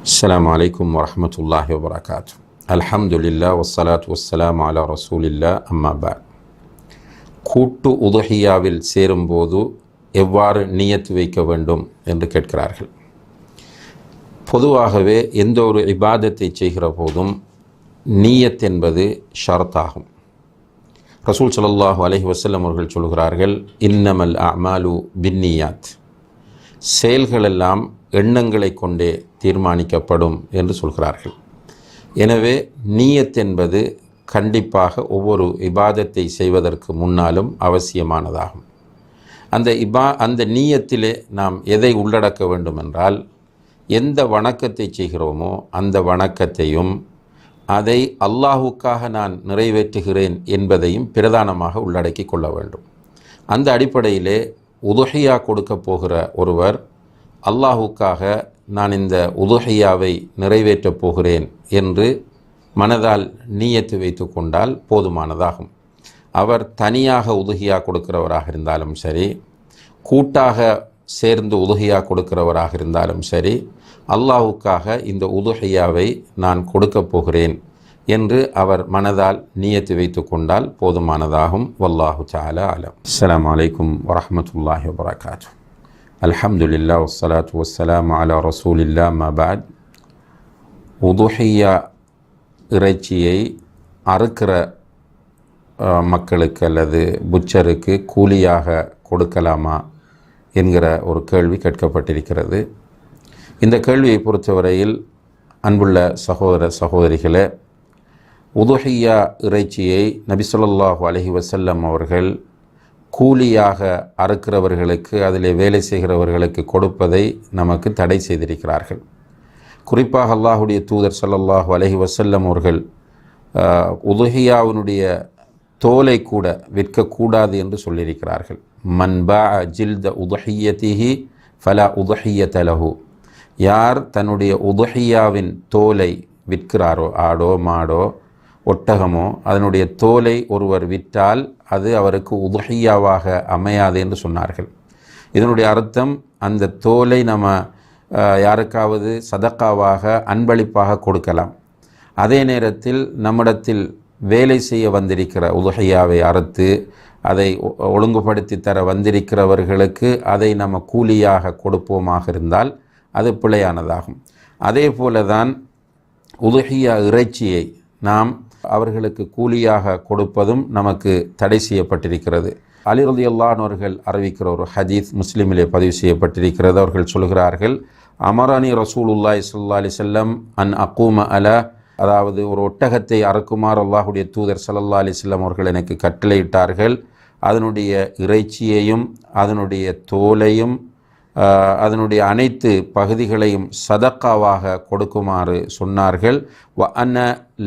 السلام عليكم ورحمة الله وبركاته الحمد لله والصلاة والسلام على رسول الله أما بعد கூட்டு உதுஹியாவில் சேரும்போது எவ்வாறு நியத்து வைக்க வேண்டும் என்று கேட்கிறார்கள் பொதுவாகவே எந்த ஒரு இபாதத்தை செய்கிற போதும் நீயத் என்பது ஷரத்தாகும் ரசூல் ஸல்லல்லாஹு அலைஹி வஸல்லம் அவர்கள் சொல்கிறார்கள் இன்னமல் அமாலு பின்னியாத் செயல்களெல்லாம் எண்ணங்களை கொண்டே தீர்மானிக்கப்படும் என்று சொல்கிறார்கள். எனவே நீயத் என்பது கண்டிப்பாக ஒவ்வொரு இபாதத்தை செய்வதற்கு முன்னாலும் அவசியமானதாகும். அந்த இபா அந்த நீயத்திலே நாம் எதை உள்ளடக்க வேண்டும் என்றால் எந்த வணக்கத்தை செய்கிறோமோ அந்த வணக்கத்தையும் அதை அல்லாஹுக்காக நான் நிறைவேற்றுகிறேன் என்பதையும் பிரதானமாக உள்ளடக்கி கொள்ள வேண்டும். அந்த அடிப்படையிலே உதுஹியா கொடுக்க போகிற ஒருவர் அல்லாஹுக்காக நான் இந்த உதுஹியாவை நிறைவேற்றப் போகிறேன் என்று மனதால் நீயத்து வைத்து கொண்டால் போதுமானதாகும். அவர் தனியாக உதுகியா கொடுக்கிறவராக இருந்தாலும் சரி கூட்டாக சேர்ந்து உதுகியா கொடுக்கிறவராக இருந்தாலும் சரி அல்லாஹுக்காக இந்த உதுஹியாவை நான் கொடுக்கப் போகிறேன் என்று அவர் மனதால் நியத்து வைத்து கொண்டால் போதுமானதாகும். வல்லாஹு சாலா அலம். அஸ்லாம் வலைக்கும் வரமத்துல்லாஹி வபரகாத்து அல்ஹம்துலில்லா வஸ்ஸலாத்து வசலாம் அலா ரசூலில்லா மபாத் உதுஹியா இறைச்சியை அறுக்கிற மக்களுக்கு அல்லது புச்சருக்கு கூலியாக கொடுக்கலாமா என்கிற ஒரு கேள்வி கேட்கப்பட்டிருக்கிறது. இந்த கேள்வியை பொறுத்தவரையில் அன்புள்ள சகோதர சகோதரிகளை உதுஹியா இறைச்சியை நபி அலஹி வசல்லம் அவர்கள் கூலியாக அறுக்கிறவர்களுக்கு அதிலே வேலை செய்கிறவர்களுக்கு கொடுப்பதை நமக்கு தடை செய்திருக்கிறார்கள். குறிப்பாக அல்லாஹுடைய தூதர் சல்லல்லாஹு அலஹி வசல்லம் அவர்கள் உதுஹியாவினுடைய தோலை கூட விற்கக்கூடாது என்று சொல்லியிருக்கிறார்கள். மன்பா ஜில்த உதுஹியத்திஹி ஃபலா உதுஹிய தலஹு யார் தன்னுடைய உதுஹியாவின் தோலை விற்கிறாரோ ஆடோ மாடோ ஒட்டகமோ அதனுடைய தோலை ஒருவர் விற்றால் அது அவருக்கு உதுகையாவாக அமையாது என்று சொன்னார்கள். இதனுடைய அர்த்தம் அந்த தோலை நம்ம யாருக்காவது சதக்காவாக அன்பளிப்பாக கொடுக்கலாம். அதே நேரத்தில் நம்மிடத்தில் வேலை செய்ய வந்திருக்கிற உதுகையாவை அறுத்து அதை ஒ- ஒழுங்குபடுத்தி தர வந்திருக்கிறவர்களுக்கு அதை நம்ம கூலியாக கொடுப்போமாக இருந்தால் அது பிழையானதாகும். அதே போல தான் உதுஹியா இறைச்சியை நாம் அவர்களுக்கு கூலியாக கொடுப்பதும் நமக்கு தடை செய்யப்பட்டிருக்கிறது. அலி ரலியல்லாஹு அவர்கள் அறிவிக்கிற ஒரு ஹதீஸ் முஸ்லீமிலே பதிவு செய்யப்பட்டிருக்கிறது. அவர்கள் சொல்கிறார்கள் அமரானி ரசூலுல்லாய் சல்லா அலி செல்லம் அன் அக்கூம அல அதாவது ஒரு ஒட்டகத்தை அறுக்குமாறு அல்லாஹுடைய தூதர் சல்லா அலி செல்லம் அவர்கள் எனக்கு கட்டளையிட்டார்கள். அதனுடைய இறைச்சியையும் அதனுடைய தோலையும் அதனுடைய அனைத்து பகுதிகளையும் சதக்காவாக கொடுக்குமாறு சொன்னார்கள். வ அன்ன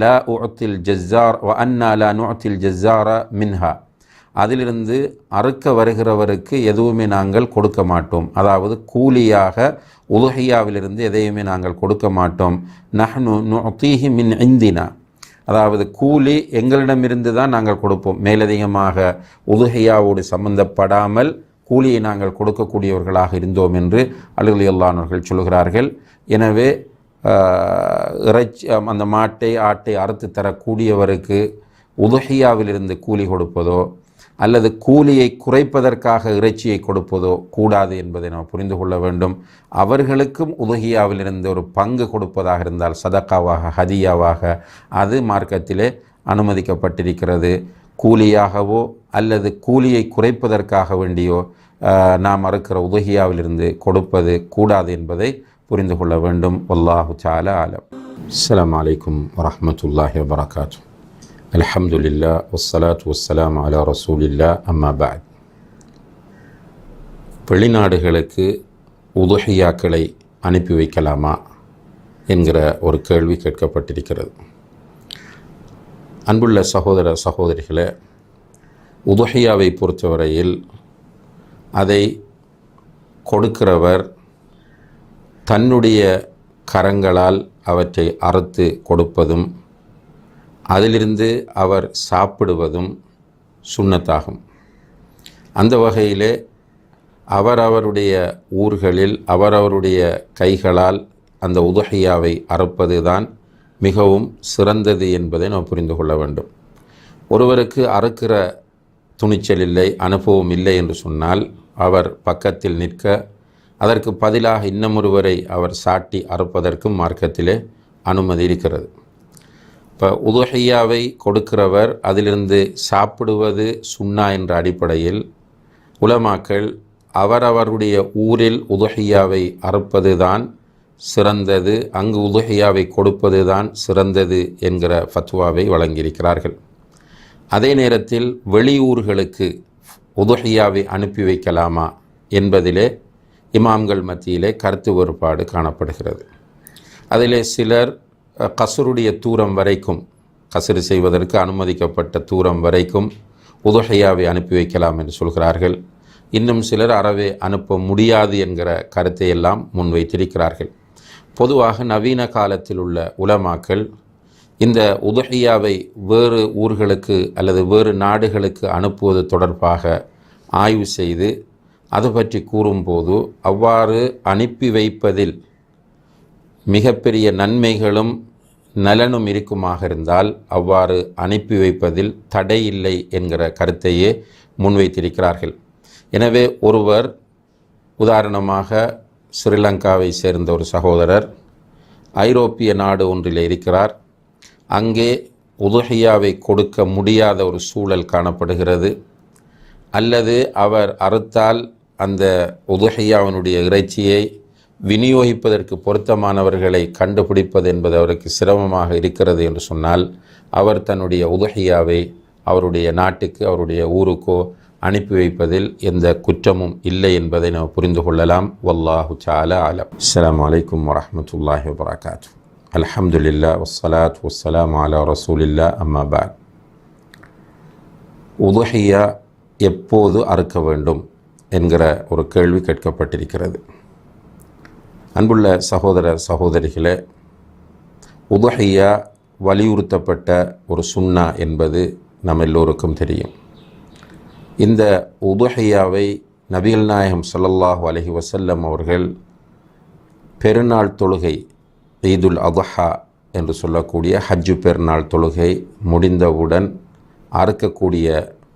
ல உத்தில் ஜஸ்ஸார் வ அன்னா ல நுத்தில் ஜஸ்ஸார மின்ஹா. அதிலிருந்து அறுக்க வருகிறவருக்கு எதுவுமே நாங்கள் கொடுக்க மாட்டோம். அதாவது கூலியாக உலகையாவிலிருந்து எதையுமே நாங்கள் கொடுக்க மாட்டோம். நஹ்னு நுத்தீஹி மின் இந்தினா. அதாவது கூலி எங்களிடமிருந்து தான் நாங்கள் கொடுப்போம். மேலதிகமாக உதுஹையாவோடு சம்பந்தப்படாமல் கூலியை நாங்கள் கொடுக்கக்கூடியவர்களாக இருந்தோம் என்று அழுகலி அல்லானவர்கள் சொல்கிறார்கள் எனவே இறைச்சி அந்த மாட்டை ஆட்டை அறுத்து தரக்கூடியவருக்கு உதுஹியாவிலிருந்து கூலி கொடுப்பதோ அல்லது கூலியை குறைப்பதற்காக இறைச்சியை கொடுப்பதோ கூடாது என்பதை நாம் புரிந்து கொள்ள வேண்டும். அவர்களுக்கும் உதுகியாவிலிருந்து ஒரு பங்கு கொடுப்பதாக இருந்தால் சதக்காவாக ஹதியாவாக அது மார்க்கத்திலே அனுமதிக்கப்பட்டிருக்கிறது. கூலியாகவோ அல்லது கூலியை குறைப்பதற்காக வேண்டியோ நாம் அறுக்கிற உதகியாவிலிருந்து கொடுப்பது கூடாது என்பதை புரிந்து கொள்ள வேண்டும். வல்லாஹு சால ஆலம் அஸ்லாம் அலைக்கும் வரமத்துல்லாஹி வபரகாத்து அலமதுல்லா வசலாத் வசலாம் அலா ரசூலில்லா அம்மா பாத் வெளிநாடுகளுக்கு உதுஹியாக்களை அனுப்பி வைக்கலாமா என்கிற ஒரு கேள்வி கேட்கப்பட்டிருக்கிறது. அன்புள்ள சகோதர சகோதரிகளே உதுஹியாவை பொறுத்தவரையில் அதை கொடுக்கிறவர் தன்னுடைய கரங்களால் அவற்றை அறுத்து கொடுப்பதும் அதிலிருந்து அவர் சாப்பிடுவதும் சுண்ணத்தாகும். அந்த வகையிலே அவரவருடைய ஊர்களில் அவரவருடைய கைகளால் அந்த உதுகையாவை அறுப்பது தான் மிகவும் சிறந்தது என்பதை நாம் புரிந்து கொள்ள வேண்டும். ஒருவருக்கு அறுக்கிற துணிச்சல் இல்லை அனுபவம் இல்லை என்று சொன்னால் அவர் பக்கத்தில் நிற்க அதற்கு பதிலாக இன்னமொருவரை அவர் சாட்டி அறுப்பதற்கும் மார்க்கத்திலே அனுமதி இருக்கிறது. இப்போ உதுஹையாவை கொடுக்கிறவர் அதிலிருந்து சாப்பிடுவது சுண்ணா என்ற அடிப்படையில் உலமாக்கள் அவரவருடைய ஊரில் உதுஹையாவை அறுப்பது தான் சிறந்தது. அங்கு உதுஹையாவை கொடுப்பது தான் சிறந்தது என்கிற ஃபத்வாவை வழங்கியிருக்கிறார்கள். அதே நேரத்தில் வெளியூர்களுக்கு உதுஹையாவை அனுப்பி வைக்கலாமா என்பதிலே இமாம்கள் மத்தியிலே கருத்து வேறுபாடு காணப்படுகிறது. அதிலே சிலர் கசருடைய தூரம் வரைக்கும் கசரு செய்வதற்கு அனுமதிக்கப்பட்ட தூரம் வரைக்கும் உதுஹையாவை அனுப்பி வைக்கலாம் என்று சொல்கிறார்கள். இன்னும் சிலர் அறவே அனுப்ப முடியாது என்கிற கருத்தை எல்லாம் முன்வைத்திருக்கிறார்கள். பொதுவாக நவீன காலத்தில் உள்ள உலமாக்கள் இந்த உதுஹியாவை வேறு ஊர்களுக்கு அல்லது வேறு நாடுகளுக்கு அனுப்புவது தொடர்பாக ஆய்வு செய்து அது பற்றி கூறும்போது அவ்வாறு அனுப்பி வைப்பதில் மிகப்பெரிய நன்மைகளும் நலனும் இருக்குமாக இருந்தால் அவ்வாறு அனுப்பி வைப்பதில் தடை இல்லை என்கிற கருத்தையே முன்வைத்திருக்கிறார்கள். எனவே ஒருவர் உதாரணமாக ஸ்ரீலங்காவை சேர்ந்த ஒரு சகோதரர் ஐரோப்பிய நாடு ஒன்றில் இருக்கிறார். அங்கே உதுஹியாவை கொடுக்க முடியாத ஒரு சூழல் காணப்படுகிறது. அல்லது அவர் அறுத்தால் அந்த உதுஹியாவினுடைய இறைச்சியை விநியோகிப்பதற்கு பொருத்தமானவர்களை கண்டுபிடிப்பது என்பது அவருக்கு சிரமமாக இருக்கிறது என்று சொன்னால் அவர் தன்னுடைய உதுஹியாவை அவருடைய நாட்டுக்கு அவருடைய ஊருக்கோ அனுப்பி வைப்பதில் எந்த குற்றமும் இல்லை என்பதை நாம் புரிந்து கொள்ளலாம். வல்லாஹு சால அலம். அஸ்ஸலாமு அலைக்கும் வரஹ்மத்துல்லாஹி வபரகாத்து அல்ஹம்துலில்லா வஸ்ஸலாத்து வஸ்ஸலாமு அலா ரசூலில்லா அம்மா பாத். உதுஹியா எப்போது அறுக்க வேண்டும் என்கிற ஒரு கேள்வி கேட்கப்பட்டிருக்கிறது. அன்புள்ள சகோதர சகோதரிகளே உதுஹையா வலியுறுத்தப்பட்ட ஒரு சுண்ணா என்பது நம் எல்லோருக்கும் தெரியும். இந்த உதுஹையாவை நபிகள் நாயகம் சல்லல்லாஹு அலஹி வசல்லம் அவர்கள் பெருநாள் தொழுகை ஈதுல் அத்ஹா என்று சொல்லக்கூடிய ஹஜ்ஜு பெருநாள் தொழுகை முடிந்தவுடன் அறுக்கக்கூடிய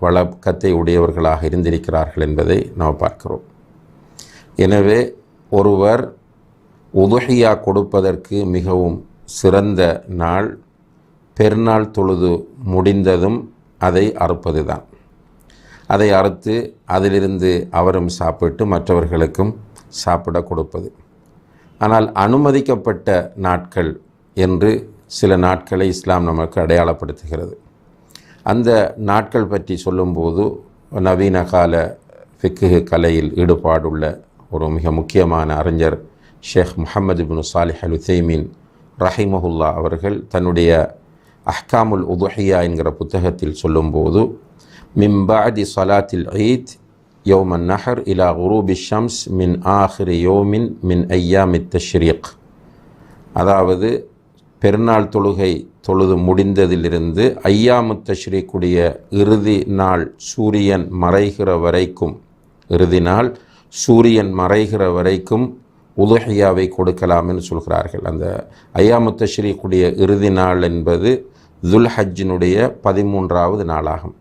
வழக்கத்தை உடையவர்களாக இருந்திருக்கிறார்கள் என்பதை நாம் பார்க்கிறோம். எனவே ஒருவர் உதுஹியா கொடுப்பதற்கு மிகவும் சிறந்த நாள் பெருநாள் தொழுது முடிந்ததும் அதை அறுப்பது தான் அதை அறுத்து அதிலிருந்து அவரும் சாப்பிட்டு மற்றவர்களுக்கும் சாப்பிட கொடுப்பது. ஆனால் அனுமதிக்கப்பட்ட நாட்கள் என்று சில நாட்களை இஸ்லாம் நமக்கு அடையாளப்படுத்துகிறது. அந்த நாட்கள் பற்றி சொல்லும்போது நவீன கால ஃபிக்கு கலையில் ஈடுபாடுள்ள ஒரு மிக முக்கியமான அறிஞர் ஷேக் முஹம்மது பின் சாலிஹ் அல் உசைமீன் ரஹிமஹுல்லா அவர்கள் தன்னுடைய அஹ்காமுல் உதுஹியா என்கிற புத்தகத்தில் சொல்லும்போது மிம்பாதி சலாத்தில் ஈத் யோமன் நஹர் இலா குரூபி ஷம்ஸ் மின் ஆஹிரி யோமின் மின் ஐயாமித் தஷ்ரீக் அதாவது பெருநாள் தொழுகை தொழுது முடிந்ததிலிருந்து ஐயாமு தஷ்ரீக்குடைய இறுதி நாள் சூரியன் மறைகிற வரைக்கும் இறுதி நாள் சூரியன் மறைகிற வரைக்கும் உதுஹியாவை கொடுக்கலாம் என்று சொல்கிறார்கள். அந்த ஐயாமு தஷ்ரீக்குடைய இறுதி நாள் என்பது துல்ஹஜினுடைய பதிமூன்றாவது நாளாகும்.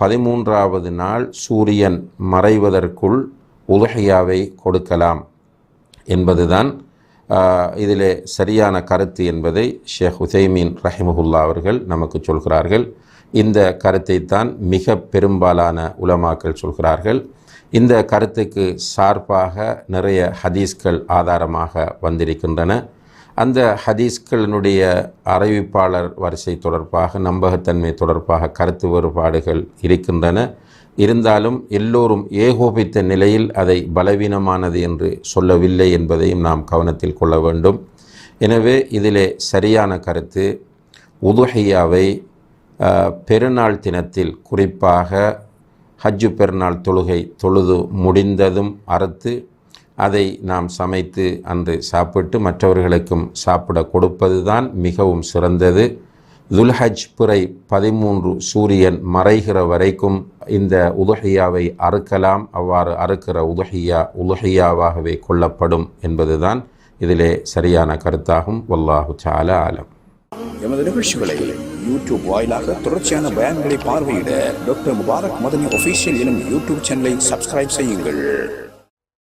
பதிமூன்றாவது நாள் சூரியன் மறைவதற்குள் உதகையாவை கொடுக்கலாம் என்பதுதான் இதிலே சரியான கருத்து என்பதை ஷேக் ஹுசைமீன் ரஹிமஹுல்லா அவர்கள் நமக்கு சொல்கிறார்கள். இந்த கருத்தை தான் மிக பெரும்பாலான உலமாக்கள் சொல்கிறார்கள். இந்த கருத்துக்கு சார்பாக நிறைய ஹதீஸ்கள் ஆதாரமாக வந்திருக்கின்றன. அந்த ஹதீஸ்களினுடைய அறிவிப்பாளர் வரிசை தொடர்பாக நம்பகத்தன்மை தொடர்பாக கருத்து வேறுபாடுகள் இருக்கின்றன. இருந்தாலும் எல்லோரும் ஏகோபித்த நிலையில் அதை பலவீனமானது என்று சொல்லவில்லை என்பதையும் நாம் கவனத்தில் கொள்ள வேண்டும். எனவே இதிலே சரியான கருத்து உதுஹையாவை பெருநாள் தினத்தில் குறிப்பாக ஹஜ்ஜு பெருநாள் தொழுகை தொழுது முடிந்ததும் அறுத்து அதை நாம் சமைத்து அன்று சாப்பிட்டு மற்றவர்களுக்கும் சாப்பிட கொடுப்பது தான் மிகவும் சிறந்தது. துல்ஹஜ் பிறை பதிமூன்று சூரியன் மறைகிற வரைக்கும் இந்த உதுஹியாவை அறுக்கலாம். அவ்வாறு அறுக்கிற உதுஹியா உதுஹியாவாகவே கொள்ளப்படும் என்பதுதான் இதிலே சரியான கருத்தாகும். வல்லாஹு சால ஆலம். எமது நிகழ்ச்சிகளை யூடியூப் வாயிலாக தொடர்ச்சியான பயன்களை பார்வையிட டாக்டர் முபாரக் மதனி ஒஃபீஷியல் எனும் யூடியூப் சேனலை சப்ஸ்கிரைப் செய்யுங்கள்.